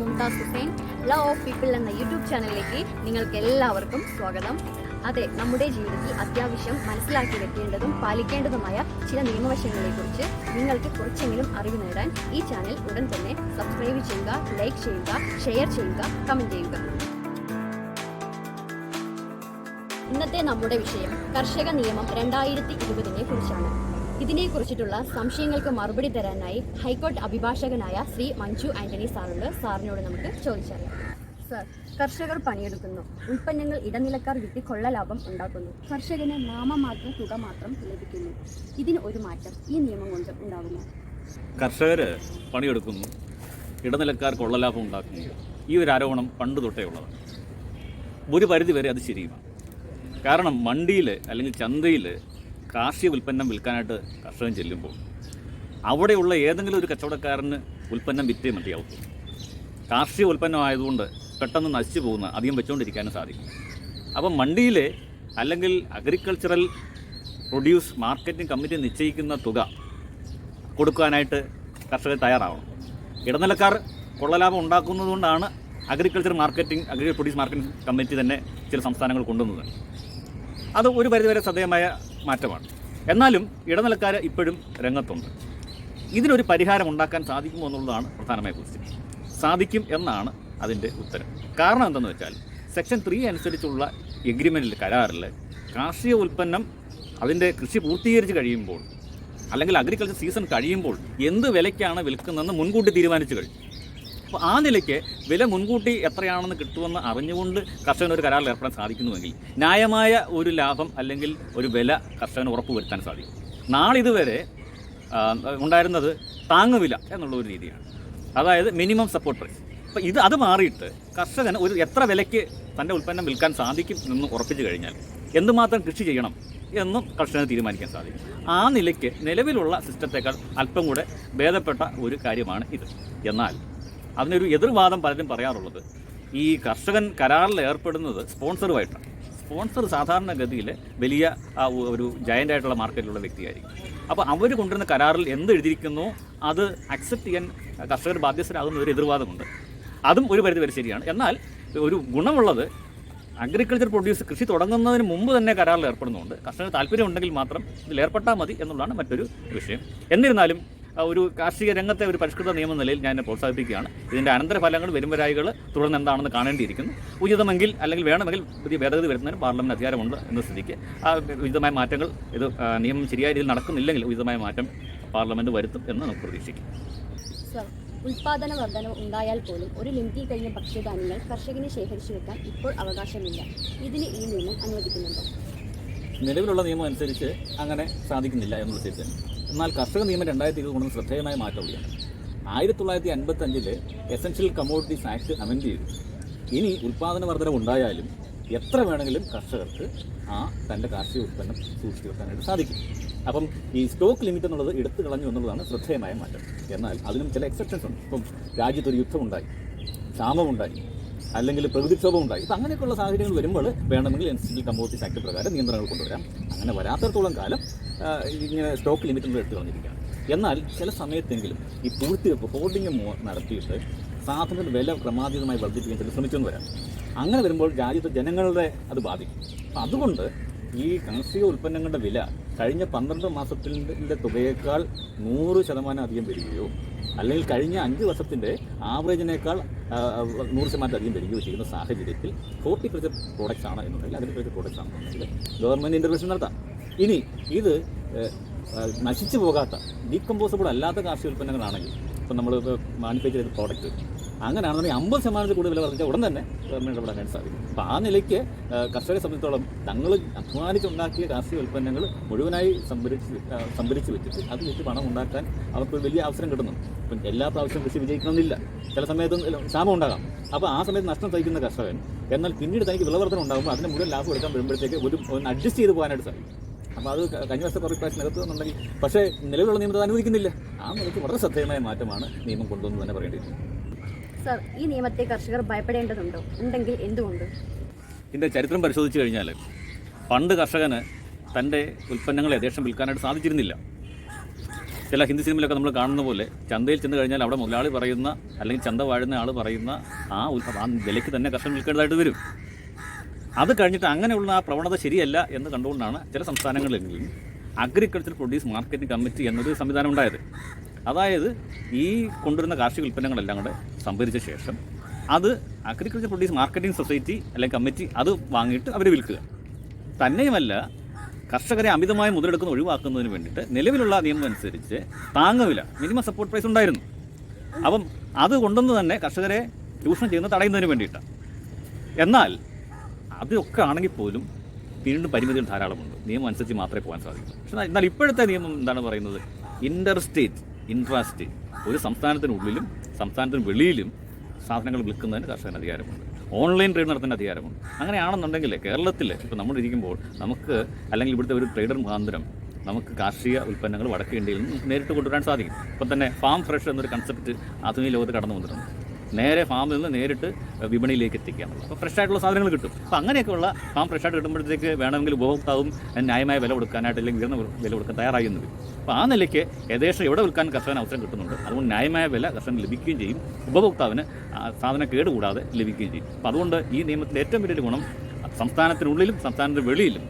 Mumtaz Hussain law of people എന്ന YouTube ചാനലിലേക്ക് നിങ്ങൾക്ക് എല്ലാവർക്കും സ്വാഗതം. അതെ നമ്മുടെ ജീവിതത്തിൽ അത്യാവശ്യം മനസ്സിലാക്കി വെക്കേണ്ടതും പാലിക്കേണ്ടതുമായ ചില നിയമവശങ്ങളെ കുറിച്ച് നിങ്ങൾക്ക് കുറച്ചെങ്കിലും അറിവ് നേടാൻ ഈ ചാനൽ ഉടൻ തന്നെ സബ്സ്ക്രൈബ് ചെയ്യുക ലൈക്ക് ചെയ്യുക ഷെയർ ചെയ്യുക കമന്റ് ചെയ്യുക. ഇന്നത്തെ നമ്മുടെ വിഷയം കർഷക നിയമം രണ്ടായിരത്തി ഇരുപതിനെ കുറിച്ചാണ്. ഇതിനെക്കുറിച്ചിട്ടുള്ള സംശയങ്ങൾക്ക് മറുപടി തരാനായി ഹൈക്കോടതി അഭിഭാഷകനായ ശ്രീ മഞ്ജു ആന്റണി സാറുണ്ട്. സാറിനോട് നമുക്ക് ചോദിച്ചറിയാം. സർ കർഷകർ പണിയെടുക്കുന്നു. ഉൽപ്പന്നങ്ങൾ ഇടനിലക്കാർ വിറ്റ് കൊള്ളലാഭം ഉണ്ടാക്കുന്നു. കർഷകന് നാമമാത്ര തുക മാത്രം ലഭിക്കുന്നു. ഇതിന് ഒരു മാറ്റം ഈ നിയമം കൊണ്ട് ഉണ്ടാകുന്നു കർഷകർ പണിയെടുക്കുന്നു. ഇടനിലക്കാർ കൊള്ളലാഭം ഉണ്ടാക്കുന്നു. ഈ ഒരു ആരോപണം പണ്ട് തൊട്ടേ ഉള്ളതാണ്. ഒരു പരിധി വരെ അത് ശരിയുമാണ്. കാരണം മണ്ടിയിൽ അല്ലെങ്കിൽ ചന്തയിൽ കാർഷിക ഉൽപ്പന്നം വിൽക്കാനായിട്ട് കർഷകൻ ചെല്ലുമ്പോൾ അവിടെയുള്ള ഏതെങ്കിലും ഒരു കച്ചവടക്കാരന് ഉൽപ്പന്നം വിറ്റേ മതിയാവും. കാർഷിക ഉൽപ്പന്നമായതുകൊണ്ട് പെട്ടെന്ന് നശിച്ചു പോകുന്ന അധികം വെച്ചുകൊണ്ടിരിക്കാനും സാധിക്കും. അപ്പം മണ്ടിയിലെ അല്ലെങ്കിൽ അഗ്രികൾച്ചറൽ പ്രൊഡ്യൂസ് മാർക്കറ്റിംഗ് കമ്മിറ്റി നിശ്ചയിക്കുന്ന തുക കൊടുക്കാനായിട്ട് കർഷകർ തയ്യാറാവണം. ഇടനിലക്കാർ കൊള്ളലാഭം ഉണ്ടാക്കുന്നതുകൊണ്ടാണ് agriculture marketing agri produce marketing committee തന്നെ ചില സംസ്ഥാനങ്ങൾ കൊണ്ടുവന്നത്. അത് ഒരു പരിധിവരെ ശ്രദ്ധേയമായ മാറ്റമാണ്. എന്നാലും ഇടനിലക്കാർ ഇപ്പോഴും രംഗത്തുണ്ട്. ഇതിനൊരു പരിഹാരം ഉണ്ടാക്കാൻ സാധിക്കുമോ എന്നുള്ളതാണ് പ്രധാനമായ ക്വസ്റ്റ്യൻ സാധിക്കും എന്നാണ് അതിന്റെ ഉത്തരം. കാരണം എന്തെന്ന് വെച്ചാൽ സെക്ഷൻ ത്രീ അനുസരിച്ചുള്ള എഗ്രിമെന്റിൽ കരാറിൽ കാർഷിക ഉൽപ്പന്നം അതിന്റെ കൃഷി പൂർത്തീകരിച്ച് കഴിയുമ്പോൾ അല്ലെങ്കിൽ അഗ്രികൾച്ചർ സീസൺ കഴിയുമ്പോൾ എന്ത് വിലയ്ക്കാണ് വിൽക്കുന്നതെന്ന് മുൻകൂട്ടി തീരുമാനിച്ചു കഴിഞ്ഞു അപ്പോൾ ആ നിലയ്ക്ക് വില മുൻകൂട്ടി എത്രയാണെന്ന് കിട്ടുമെന്ന് അറിഞ്ഞുകൊണ്ട് കർഷകന് ഒരു കരാറിൽ ഏർപ്പെടാൻ സാധിക്കുന്നുവെങ്കിൽ ന്യായമായ ഒരു ലാഭം അല്ലെങ്കിൽ ഒരു വില കർഷകന് ഉറപ്പുവരുത്താൻ സാധിക്കും. നാളിതുവരെ ഉണ്ടായിരുന്നത് താങ്ങുവില എന്നുള്ള ഒരു രീതിയാണ്. അതായത് മിനിമം സപ്പോർട്ട് പ്രൈസ്. അപ്പോൾ ഇത് അത് മാറിയിട്ട് കർഷകന് ഒരു എത്ര വിലയ്ക്ക് തന്റെ ഉൽപ്പന്നം വിൽക്കാൻ സാധിക്കും എന്ന് ഉറപ്പിച്ചു കഴിഞ്ഞാൽ എന്തുമാത്രം കൃഷി ചെയ്യണം എന്നും കർഷകന് തീരുമാനിക്കാൻ സാധിക്കും. ആ നിലയ്ക്ക് നിലവിലുള്ള സിസ്റ്റത്തേക്കാൾ അല്പം കൂടെ ഭേദപ്പെട്ട ഒരു കാര്യമാണ് ഇത്. എന്നാൽ അതിനൊരു എതിർവാദം പലരും പറയാറുള്ളത്. ഈ കർഷകൻ കരാറിൽ ഏർപ്പെടുന്നത് സ്പോൺസറുമായിട്ടാണ്. സ്പോൺസർ സാധാരണഗതിയിൽ വലിയ ഒരു ജയന്റ് ആയിട്ടുള്ള മാർക്കറ്റിലുള്ള വ്യക്തിയായിരിക്കും. അപ്പോൾ അവർ കൊണ്ടുവരുന്ന കരാറിൽ എന്ത് എഴുതിയിരിക്കുന്നു? അത് അക്സെപ്റ്റ് ചെയ്യാൻ കർഷകർ ബാധ്യസ്ഥരാകുന്ന ഒരു എതിർവാദമുണ്ട്. അതും ഒരു പരിധി വരെ ശരിയാണ്. എന്നാൽ ഒരു ഗുണമുള്ളത് അഗ്രികൾച്ചർ പ്രൊഡ്യൂസ് കൃഷി തുടങ്ങുന്നതിന് മുമ്പ് തന്നെ കരാറിൽ ഏർപ്പെടുന്നുണ്ട്. കർഷകന് താല്പര്യമുണ്ടെങ്കിൽ മാത്രം ഇതിൽ ഏർപ്പെട്ടാൽ മതി എന്നുള്ളതാണ് മറ്റൊരു വിഷയം. എന്നിരുന്നാലും ഒരു കാർഷിക രംഗത്തെ ഒരു പരിഷ്കൃത നിയമ നിലയിൽ ഞാൻ പ്രോത്സാഹിപ്പിക്കുകയാണ്. ഇതിന്റെ അനന്തരഫലങ്ങൾ വരുംവരായികൾ തുടർന്ന് എന്താണെന്ന് കാണേണ്ടിയിരിക്കുന്നു. ഉചിതമെങ്കിൽ അല്ലെങ്കിൽ വേണമെങ്കിൽ പുതിയ ഭേദഗതി വരുന്നതിന് പാർലമെന്റ് അധികാരമുണ്ട് എന്ന സ്ഥിതിക്ക്. ആ ഉചിതമായ മാറ്റങ്ങൾ ഇത് നിയമം ശരിയായ രീതിയിൽ നടക്കുന്നില്ലെങ്കിൽ ഉചിതമായ മാറ്റം പാർലമെന്റ് വരുത്തും എന്ന് നമുക്ക് പ്രതീക്ഷിക്കാം. സർ ഉൽപാദന വർധനം ഉണ്ടായാൽ പോലും ഒരു ലിമിറ്റിൽ കഴിഞ്ഞ ഭക്ഷ്യധാന്യങ്ങൾ കർഷകനെ ശേഖരിച്ചു വെക്കാൻ ഇപ്പോൾ അവകാശമില്ല. ഇതിന് ഈ നിയമം അനുവദിക്കുന്നുണ്ടോ? നിലവിലുള്ള നിയമം അനുസരിച്ച് അങ്ങനെ സാധിക്കുന്നില്ല എന്നുള്ള സ്ഥിതി തന്നെ. എന്നാൽ കർഷക നിയമം രണ്ടായിരത്തി ഇരുപത് കൊണ്ടുവന്ന ശ്രദ്ധേയമായ മാറ്റം കൂടിയാണ് ആയിരത്തി തൊള്ളായിരത്തി അൻപത്തി അഞ്ചിൽ എസൻഷ്യൽ കമ്മോഡിറ്റീസ് ആക്ട് അമെൻഡ് ചെയ്തു. ഇനി ഉൽപാദന വർധന ഉണ്ടായാലും എത്ര വേണമെങ്കിലും കർഷകർക്ക് ആ തന്റെ കാർഷിക ഉൽപ്പന്നം സൂക്ഷിച്ചു വെക്കാനായിട്ട് സാധിക്കും. അപ്പം ഈ സ്റ്റോക്ക് ലിമിറ്റ് എന്നുള്ളത് എടുത്തു കളഞ്ഞു എന്നുള്ളതാണ് ശ്രദ്ധേയമായ മാറ്റം. എന്നാൽ അതിനും ചില എക്സെപ്ഷൻസ് ഉണ്ട്. ഇപ്പം രാജ്യത്തൊരു യുദ്ധമുണ്ടായി ക്ഷാമമുണ്ടായി അല്ലെങ്കിൽ പ്രകൃതിക്ഷോഭം ഉണ്ടായി ഇപ്പം അങ്ങനെയൊക്കെയുള്ള സാഹചര്യങ്ങൾ വരുമ്പോൾ വേണമെങ്കിൽ N C G composite act പ്രകാരം നിയന്ത്രണങ്ങൾ കൊണ്ടുവരാം. അങ്ങനെ വരാത്തടത്തോളം കാലം ഇങ്ങനെ സ്റ്റോക്ക് ലിമിറ്റ് എടുത്തു വന്നിരിക്കുകയാണ് എന്നാൽ ചില സമയത്തെങ്കിലും ഈ പൂഴ്ത്തിവെപ്പ് ഹോർഡിങ് നടത്തിയിട്ട് സാധനങ്ങളുടെ വില ക്രമാതീതമായി വർദ്ധിപ്പിക്കാൻ ചില ശ്രമിച്ചെന്ന് വരാം. അങ്ങനെ വരുമ്പോൾ രാജ്യത്തെ ജനങ്ങളുടെ അത് ബാധിക്കും. അപ്പം അതുകൊണ്ട് ഈ കാർഷിക ഉൽപ്പന്നങ്ങളുടെ വില കഴിഞ്ഞ പന്ത്രണ്ട് മാസത്തിന്റെ തുകയേക്കാൾ നൂറ് ശതമാനം അധികം വരികയോ അല്ലെങ്കിൽ കഴിഞ്ഞ അഞ്ച് വർഷത്തിന്റെ ആവറേജിനേക്കാൾ നൂറ് ശതമാനം അധികം വരികയോ ചെയ്യുന്ന സാഹചര്യത്തിൽ ഹോർട്ടിക്കൾച്ചർ പ്രോഡക്റ്റ്സ് ആണ് എന്നുണ്ടെങ്കിൽ അഗ്രികൾച്ചർ പ്രോഡക്റ്റ്സ് ആണെന്നുണ്ടെങ്കിൽ ഗവൺമെന്റ് ഇന്റർവെൻഷൻ നടത്താം. ഇനി ഇത് നശിച്ചു പോകാത്ത ഡീകമ്പോസബിൾ അല്ലാത്ത കാർഷിക ഉൽപ്പന്നങ്ങളാണെങ്കിൽ ഇപ്പം നമ്മൾ മാനുഫാക്ചർ ചെയ്ത പ്രോഡക്റ്റ് അങ്ങനെയാണെന്നുണ്ടെങ്കിൽ അമ്പത് ശതമാനത്തിൽ കൂടുതൽ വില വർദ്ധിച്ചാൽ ഉടൻ തന്നെ ഗവൺമെന്റ് ഇടപെടാനായിട്ട് സാധിക്കും. അപ്പോൾ ആ നിലയ്ക്ക് കർഷകരെ സംബന്ധിച്ചോളം തങ്ങൾ അധ്വാനിച്ചുണ്ടാക്കിയ കാർഷിക ഉൽപ്പന്നങ്ങൾ മുഴുവനായി സംഭരിച്ച് സംഭരിച്ച് വെച്ചിട്ട് അത് വെച്ച് പണം ഉണ്ടാക്കാൻ അവർക്ക് വലിയ അവസരം കിട്ടുന്നു ഇപ്പം എല്ലാ പ്രാവശ്യം കൃഷി വിജയിക്കണമെന്നില്ല. ചില സമയത്ത് ക്ഷാമം ഉണ്ടാകാം. അപ്പോൾ ആ സമയത്ത് നഷ്ടം സഹിക്കുന്ന കർഷകൻ എന്നാൽ പിന്നീട് തനിക്ക് വിളവർദ്ധനം ഉണ്ടാകുമ്പോൾ അതിന് മുഴുവൻ ലാഭം എടുക്കാൻ വരുമ്പോഴത്തേക്ക് ഒരു അഡ്ജസ്റ്റ് ചെയ്ത് പോകാനായിട്ട് സാധിക്കും. അപ്പോൾ അത് കഴിഞ്ഞ വർഷത്തെ കുറേ പ്രാവശ്യം നികത്തുന്നുണ്ടെങ്കിൽ പക്ഷേ നിലവിലുള്ള നിയമം അത് അനുവദിക്കുന്നില്ല. ആ നിലയ്ക്ക് വളരെ ശ്രദ്ധേയമായ മാറ്റമാണ് നിയമം കൊണ്ടുവന്ന് തന്നെ പറയേണ്ടിയിരിക്കുന്നത് സർ ഈ നിയമത്തെ കർഷകർ ഭയപ്പെടേണ്ടതുണ്ടോ? ഉണ്ടെങ്കിൽ എന്തുകൊണ്ട്? ഇതിന്റെ ചരിത്രം പരിശോധിച്ച് കഴിഞ്ഞാൽ പണ്ട് കർഷകന് തന്റെ ഉൽപ്പന്നങ്ങളെ യഥേഷം വിൽക്കാനായിട്ട് സാധിച്ചിരുന്നില്ല. ചില ഹിന്ദി സിനിമയിലൊക്കെ നമ്മൾ കാണുന്ന പോലെ ചന്തയിൽ ചെന്ന് കഴിഞ്ഞാൽ അവിടെ മുതലാളി പറയുന്ന അല്ലെങ്കിൽ ചന്ത വാഴുന്ന ആൾ പറയുന്ന ആ ഉൽപ്പ- ആ വിലയ്ക്ക് തന്നെ കർഷകൻ വിൽക്കേണ്ടതായിട്ട് വരും. അത് കഴിഞ്ഞിട്ട് അങ്ങനെയുള്ള ആ പ്രവണത ശരിയല്ല എന്ന് കണ്ടുകൊണ്ടാണ് ചില സംസ്ഥാനങ്ങളിലെങ്കിലും അഗ്രികൾച്ചർ പ്രൊഡ്യൂസ് മാർക്കറ്റിംഗ് കമ്മിറ്റി എന്നൊരു സംവിധാനം ഉണ്ടായത്. അതായത് ഈ കൊണ്ടുവരുന്ന കാർഷിക ഉൽപ്പന്നങ്ങളെല്ലാം കൂടെ സംഭരിച്ച ശേഷം അത് അഗ്രികൾച്ചർ പ്രൊഡ്യൂസ് മാർക്കറ്റിംഗ് സൊസൈറ്റി അല്ലെങ്കിൽ കമ്മിറ്റി അത് വാങ്ങിയിട്ട് അവർ വിൽക്കുക. തന്നെയുമല്ല കർഷകരെ അമിതമായി മുതലെടുക്കുന്ന ഒഴിവാക്കുന്നതിന് വേണ്ടിയിട്ട് നിലവിലുള്ള നിയമം അനുസരിച്ച് താങ്ങുവില മിനിമം സപ്പോർട്ട് പ്രൈസ് ഉണ്ടായിരുന്നു. അപ്പം അത് കൊണ്ടുവന്ന് തന്നെ കർഷകരെ ചൂഷണം ചെയ്യുന്നത് തടയുന്നതിന് വേണ്ടിയിട്ടാണ്. എന്നാൽ അതൊക്കെ ആണെങ്കിൽ പോലും വീണ്ടും പരിമിതികൾ ധാരാളമുണ്ട്. നിയമം അനുസരിച്ച് മാത്രമേ പോകാൻ സാധിക്കൂ. പക്ഷേ എന്നാൽ ഇപ്പോഴത്തെ നിയമം എന്താണ് പറയുന്നത്? ഇന്റർ സ്റ്റേറ്റ് ഇൻട്രാ സ്റ്റേറ്റ് ഒരു സംസ്ഥാനത്തിനുള്ളിലും സംസ്ഥാനത്തിന് വെളിയിലും സാധനങ്ങൾ വിൽക്കുന്നതിന് കർഷകന് അധികാരമുണ്ട്. ഓൺലൈൻ ട്രേഡ് നടത്തുന്ന അധികാരമുണ്ട്. അങ്ങനെയാണെന്നുണ്ടെങ്കിൽ കേരളത്തിൽ ഇപ്പോൾ നമ്മളിരിക്കുമ്പോൾ നമുക്ക് അല്ലെങ്കിൽ ഇവിടുത്തെ ഒരു ട്രേഡർ മുഖാന്തരം നമുക്ക് കാർഷിക ഉൽപ്പന്നങ്ങൾ വടക്കേ ഇന്ത്യയിൽ നിന്ന് നേരിട്ട് കൊണ്ടുവരാൻ സാധിക്കും. ഇപ്പം തന്നെ ഫാം ഫ്രഷ് എന്നൊരു കൺസെപ്റ്റ് ആധുനിക ലോകത്ത് കടന്നു വന്നിട്ടുണ്ട്. നേരെ ഫാമിൽ നിന്ന് നേരിട്ട് വിപണിയിലേക്ക് എത്തിക്കാം അപ്പോൾ ഫ്രഷ് ആയിട്ടുള്ള സാധനങ്ങൾ കിട്ടും. അപ്പോൾ അങ്ങനെയൊക്കെയുള്ള ഫാം ഫ്രഷ് ആയിട്ട് കിട്ടുമ്പോഴത്തേക്ക് വേണമെങ്കിൽ ഉപഭോക്താവും ന്യായമായ വില കൊടുക്കാനായിട്ട് അല്ലെങ്കിൽ ഉയർന്ന വില കൊടുക്കാൻ തയ്യാറായി എന്ന് വരും. അപ്പോൾ ആ നിലയ്ക്ക് ഏകദേശം എവിടെ വിൽക്കാൻ കർഷകന് അവസരം കിട്ടുന്നുണ്ട് അതുകൊണ്ട് ന്യായമായ വില കർഷകന് ലഭിക്കുകയും ചെയ്യും. ഉപഭോക്താവിന് സാധനം കേടുകൂടാതെ ലഭിക്കുകയും ചെയ്യും. അപ്പോൾ അതുകൊണ്ട് ഈ നിയമത്തിന്റെ ഏറ്റവും വലിയൊരു ഗുണം സംസ്ഥാനത്തിനുള്ളിലും സംസ്ഥാനത്തിന് വെളിയിലും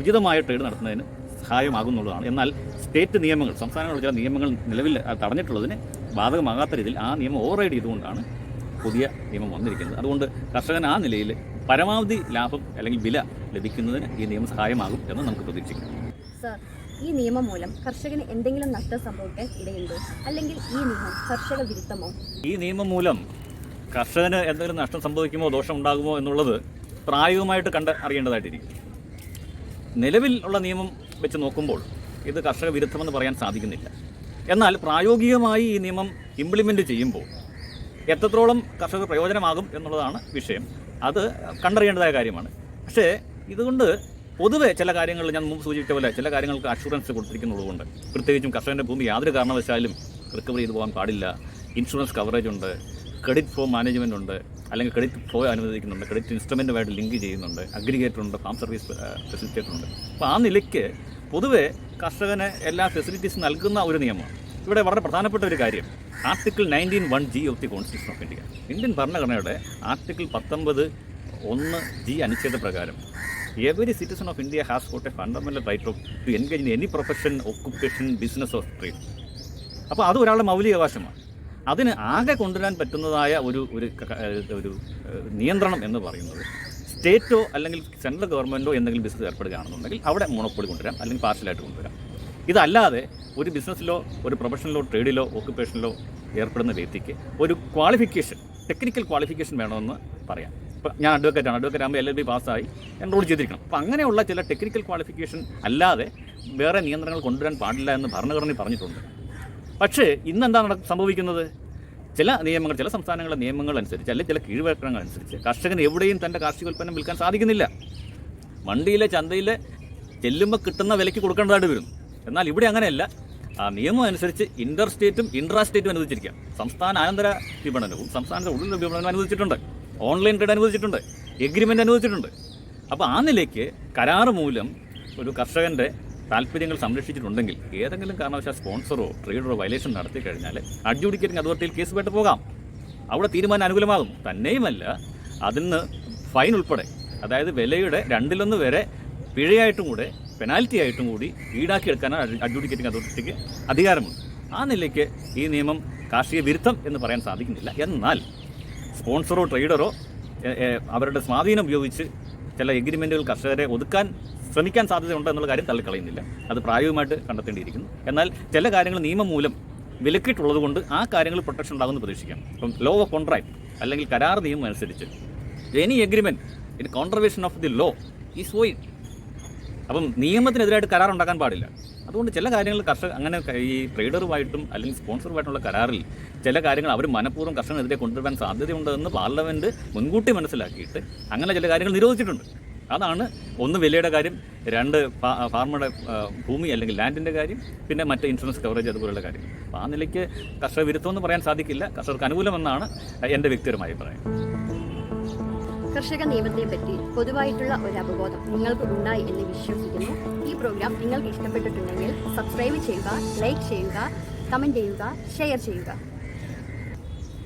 ഉചിതമായ ട്രേഡ് നടത്തുന്നതിന് സഹായമാകുന്നുള്ളതാണ്. എന്നാൽ സ്റ്റേറ്റ് നിയമങ്ങൾ സംസ്ഥാനങ്ങളുടെ ചില നിയമങ്ങൾ നിലവിൽ തടഞ്ഞിട്ടുള്ളതിന് ബാധകമാകാത്ത രീതിയിൽ ആ നിയമം ഓവർറൈഡ് ചെയ്തുകൊണ്ടാണ് പുതിയ നിയമം വന്നിരിക്കുന്നത്. അതുകൊണ്ട് കർഷകൻ ആ നിലയിൽ പരമാവധി ലാഭം അല്ലെങ്കിൽ വില ലഭിക്കുന്നതിന് ഈ നിയമം സഹായമാകും എന്ന് നമുക്ക് പ്രതീക്ഷിക്കാം. സർ ഈ നിയമം മൂലം കർഷകന് എന്തെങ്കിലും നഷ്ടം സംഭവിക്കാൻ ഇടയുണ്ടോ? അല്ലെങ്കിൽ ഈ നിയമം കർഷക വിരുദ്ധമോ? ഈ നിയമം മൂലം കർഷകന് എന്തെങ്കിലും നഷ്ടം സംഭവിക്കുമോ ദോഷം ഉണ്ടാകുമോ എന്നുള്ളത് പ്രായോഗികമായിട്ട് കണ്ട് അറിയേണ്ടതായിട്ടിരിക്കും. നിലവിൽ ഉള്ള നിയമം വെച്ച് നോക്കുമ്പോൾ ഇത് കർഷക വിരുദ്ധമെന്ന് പറയാൻ സാധിക്കുന്നില്ല. എന്നാൽ പ്രായോഗികമായി ഈ നിയമം ഇംപ്ലിമെന്റ് ചെയ്യുമ്പോൾ എത്രത്തോളം കർഷകർ പ്രയോജനമാകും എന്നുള്ളതാണ് വിഷയം. അത് കണ്ടറിയേണ്ടതായ കാര്യമാണ്. പക്ഷേ ഇതുകൊണ്ട് പൊതുവെ ചില കാര്യങ്ങൾ ഞാൻ മുമ്പ് സൂചിപ്പിച്ച പോലെ ചില കാര്യങ്ങൾക്ക് അഷുറൻസ് കൊടുത്തിരിക്കുന്നതുകൊണ്ട് പ്രത്യേകിച്ചും കർഷകന്റെ ഭൂമി യാതൊരു കാരണവശാലും റിക്കവർ ചെയ്തു പോകാൻ പാടില്ല. ഇൻഷുറൻസ് കവറേജ് ഉണ്ട്. ക്രെഡിറ്റ് ഫ്ലോ മാനേജ്മെന്റ് ഉണ്ട്. അല്ലെങ്കിൽ ക്രെഡിറ്റ് ഫ്ലോ അനുവദിക്കുന്നുണ്ട്. ക്രെഡിറ്റ് ഇൻസ്ട്രുമെന്റുമായിട്ട് ലിങ്ക് ചെയ്യുന്നുണ്ട്. അഗ്രിഗേറ്റർ ഉണ്ട്. ഫാം സർവീസ് ഫെസിലിറ്റേറ്റർ ഉണ്ട്. അപ്പോൾ ആ നിലയ്ക്ക് പൊതുവെ കർഷകന് എല്ലാ ഫെസിലിറ്റീസും നൽകുന്ന ഒരു നിയമമാണ് ഇവിടെ വളരെ പ്രധാനപ്പെട്ട ഒരു കാര്യം. Article nineteen one G of the constitution of India Indian ഭരണഘടനയുടെ ആർട്ടിക്കിൾ പത്തൊമ്പത് ഒന്ന് ജി അനുച്ഛേദ പ്രകാരം every citizen of India has got a fundamental right of to engage in any profession occupation business of trade അപ്പോൾ അത് ഒരാളുടെ മൗലിക അവകാശമാണ്. അതിന് ആകെ കൊണ്ടുവരാൻ പറ്റുന്നതായ ഒരു ഒരു നിയന്ത്രണം എന്ന് പറയുന്നത് സ്റ്റേറ്റോ അല്ലെങ്കിൽ സെൻട്രൽ ഗവൺമെന്റോ എന്തെങ്കിലും ബിസിനസ് ഏർപ്പെടുകയാണെന്നുണ്ടെങ്കിൽ അവിടെ മോണോപ്പൊളി കൊണ്ടുവരാം അല്ലെങ്കിൽ പാർഷ്യലായിട്ട് കൊണ്ടുവരാം. ഇതല്ലാതെ ഒരു ബിസിനസ്സിലോ ഒരു പ്രൊഫഷനിലോ ട്രേഡിലോ ഓക്കുപ്പേഷനിലോ ഏർപ്പെടുന്ന വ്യക്തിക്ക് ഒരു ക്വാളിഫിക്കേഷൻ ടെക്നിക്കൽ ക്വാളിഫിക്കേഷൻ വേണമെന്ന് പറയാം. ഇപ്പം ഞാൻ അഡ്വക്കേറ്റ് ആണ്. അഡ്വക്കേറ്റ് ആകുമ്പോൾ എൽ എൽ ബി പാസ്സായി എൻറോൾ ചെയ്തിരിക്കണം. അപ്പോൾ അങ്ങനെയുള്ള ചില ടെക്നിക്കൽ ക്വാളിഫിക്കേഷൻ അല്ലാതെ വേറെ നിയന്ത്രണങ്ങൾ കൊണ്ടുവരാൻ പാടില്ല എന്ന് ഭരണഘടന പറഞ്ഞിട്ടുണ്ട്. പക്ഷേ ഇന്നെന്താ നട- സംഭവിക്കുന്നത്? ചില നിയമങ്ങൾ ചില സംസ്ഥാനങ്ങളുടെ നിയമങ്ങൾ അനുസരിച്ച് അല്ലെങ്കിൽ ചില കീഴ്വഴക്കങ്ങൾ അനുസരിച്ച് കർഷകന് എവിടെയും തന്റെ കാർഷിക ഉൽപ്പന്നം വിൽക്കാൻ സാധിക്കുന്നില്ല. മണ്ടിയിലെ ചന്തയിലെ ചെല്ലുമ്പോൾ കിട്ടുന്ന വിലയ്ക്ക് കൊടുക്കേണ്ടതായിട്ട് വരും. എന്നാൽ ഇവിടെ അങ്ങനെയല്ല. നിയമം അനുസരിച്ച് ഇന്റർ സ്റ്റേറ്റും ഇൻട്രാ സ്റ്റേറ്റും അനുവദിച്ചിരിക്കാം സംസ്ഥാന ആനന്തര വിപണനവും സംസ്ഥാനത്തെ ഉള്ളിൽ വിപണനവും അനുവദിച്ചിട്ടുണ്ട്. ഓൺലൈൻ ട്രേഡ് അനുവദിച്ചിട്ടുണ്ട്. എഗ്രിമെന്റ് അനുവദിച്ചിട്ടുണ്ട്. അപ്പോൾ ആ നിലയ്ക്ക് കരാറ് മൂലം ഒരു കർഷകന്റെ താല്പര്യങ്ങൾ സംരക്ഷിച്ചിട്ടുണ്ടെങ്കിൽ ഏതെങ്കിലും കാരണവശാൽ സ്പോൺസറോ ട്രേഡറോ വയലേഷൻ നടത്തി കഴിഞ്ഞാൽ അഡ്ജൂഡിക്കേറ്റിംഗ് അതോറിറ്റിയിൽ കേസ് പെട്ട് പോകാം. അവിടെ തീരുമാനം അനുകൂലമാകും. തന്നെയുമല്ല അതിന് ഫൈൻ ഉൾപ്പെടെ അതായത് വിലയുടെ രണ്ടിലൊന്ന് വരെ പിഴയായിട്ടും കൂടെ പെനാൽറ്റി ആയിട്ടും കൂടി ഈടാക്കിയെടുക്കാൻ അഡ്ജൂഡിക്കേറ്റിംഗ് അതോറിറ്റിക്ക് അധികാരമുണ്ട്. ആ നിലയ്ക്ക് ഈ നിയമം കാർഷിക വിരുദ്ധം എന്ന് പറയാൻ സാധിക്കുന്നില്ല. എന്നാൽ സ്പോൺസറോ ട്രേഡറോ അവരുടെ സ്വാധീനം ഉപയോഗിച്ച് ചില എഗ്രിമെന്റുകൾ കർഷകരെ ഒതുക്കാൻ ശ്രമിക്കാൻ സാധ്യതയുണ്ട് എന്നുള്ള കാര്യം തള്ളിക്കളയുന്നില്ല. അത് പ്രായോഗികമായിട്ട് കണ്ടെത്തേണ്ടിയിരിക്കുന്നു. എന്നാൽ ചില കാര്യങ്ങൾ നിയമം മൂലം വിലക്കിയിട്ടുള്ളത് കൊണ്ട് ആ കാര്യങ്ങൾ പ്രൊട്ടക്ഷൻ ഉണ്ടാകുമെന്ന് പ്രതീക്ഷിക്കാം. ഇപ്പം ലോ ഓഫ് കോൺട്രാക്ട് അല്ലെങ്കിൽ കരാർ നിയമം അനുസരിച്ച് any agreement in contravention of the law is void അപ്പം നിയമത്തിനെതിരായിട്ട് കരാർ ഉണ്ടാക്കാൻ പാടില്ല. അതുകൊണ്ട് ചില കാര്യങ്ങൾ കർഷക അങ്ങനെ ഈ ട്രേഡറുമായിട്ടും അല്ലെങ്കിൽ സ്പോൺസറുമായിട്ടുള്ള കരാറിൽ ചില കാര്യങ്ങൾ അവർ മനഃപൂർവം കർഷകനെതിരെ കൊണ്ടുവരാൻ സാധ്യതയുണ്ടെന്ന് പാർലമെന്റ് മുൻകൂട്ടി മനസ്സിലാക്കിയിട്ട് അങ്ങനെ ചില കാര്യങ്ങൾ നിരോധിച്ചിട്ടുണ്ട്. അതാണ് ഒന്ന് വിലയുടെ കാര്യം രണ്ട് ഫാർമറുടെ ഭൂമി അല്ലെങ്കിൽ ലാൻഡിന്റെ കാര്യം പിന്നെ മറ്റ് ഇൻഷുറൻസ് കവറേജ് അതുപോലുള്ള കാര്യം. അപ്പോൾ ആ നിലയ്ക്ക് കർഷക വിരുദ്ധം എന്ന് പറയാൻ സാധിക്കില്ല. കർഷകർക്ക് അനുകൂലമെന്നാണ് എന്റെ വ്യക്തിപരമായ അഭിപ്രായം. കർഷക നിയമത്തെ പറ്റി പൊതുവായിട്ടുള്ള ഒരു അവബോധം നിങ്ങൾക്ക് ഉണ്ടായി എന്ന് വിശ്വസിക്കുന്നു. ഈ പ്രോഗ്രാം നിങ്ങൾക്ക് ഇഷ്ടപ്പെട്ടിട്ടുണ്ടെങ്കിൽ സബ്സ്ക്രൈബ് ചെയ്യുക ലൈക്ക് ചെയ്യുക കമന്റ് ചെയ്യുക ഷെയർ ചെയ്യുക.